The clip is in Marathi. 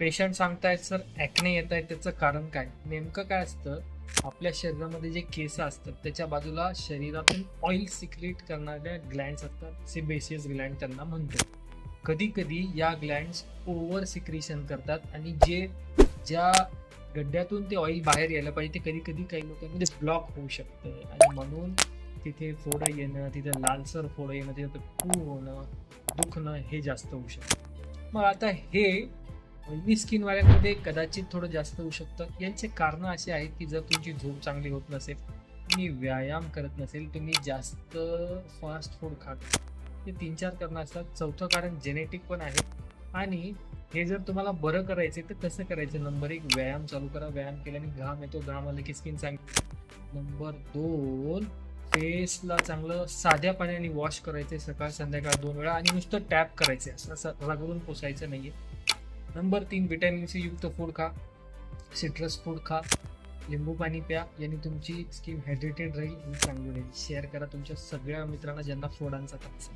पेशंट सांगतायत सर ॲक्ने येत आहे त्याचं कारण काय? नेमकं काय असतं आपल्या शरीरामध्ये जे केस असतात त्याच्या बाजूला शरीरातून ऑइल सिक्रेट करणाऱ्या ग्लँड्स असतात सिबेशियस ग्लँड त्यांना म्हणतो कधी कधी या ग्लँड्स ओव्हर सिक्रेशन करतात आणि जे ज्या गड्ड्यातून ते ऑइल बाहेर यायला पाहिजे ते कधी कधी काही लोकांमध्ये ब्लॉक होऊ शकतं. आणि म्हणून तिथे फोडं येणं तिथे लालसर फोडं येणं तिथे पू होणं दुखणं हे जास्त होऊ शकतं. मग आता हे ऑइली स्किनवाल्यांमध्ये कदाचित थोडं जास्त होऊ शकतं. यांचे कारणं असे आहेत की जर तुमची झोप चांगली होत नसेल तुम्ही व्यायाम करत नसेल तुम्ही जास्त फास्ट फूड खात हे तीन चार कारणं असतात. चौथं कारण जेनेटिक पण आहे. आणि हे जर तुम्हाला बरं करायचे तर कसं करायचं? नंबर एक व्यायाम चालू करा. व्यायाम केल्याने घाम येतो. घाम आला की स्किन चांगली नंबर दोन फेसला चांगलं साध्या पाण्याने वॉश करायचं सकाळ संध्याकाळ दोन वेळा. आणि नुसतं टॅप करायचं असं असं करून पोसायचं नाही नाहीये. नंबर तीन विटॅमिन सी युक्त फूड खा. सिट्रस फूड खा. लिंबू पाणी प्या. याने तुमची स्किन हायड्रेटेड राहील. आणि चांगली राहील. शेअर करा तुमच्या सगळ्या मित्रांना ज्यांना फोडांचा त्रास आहे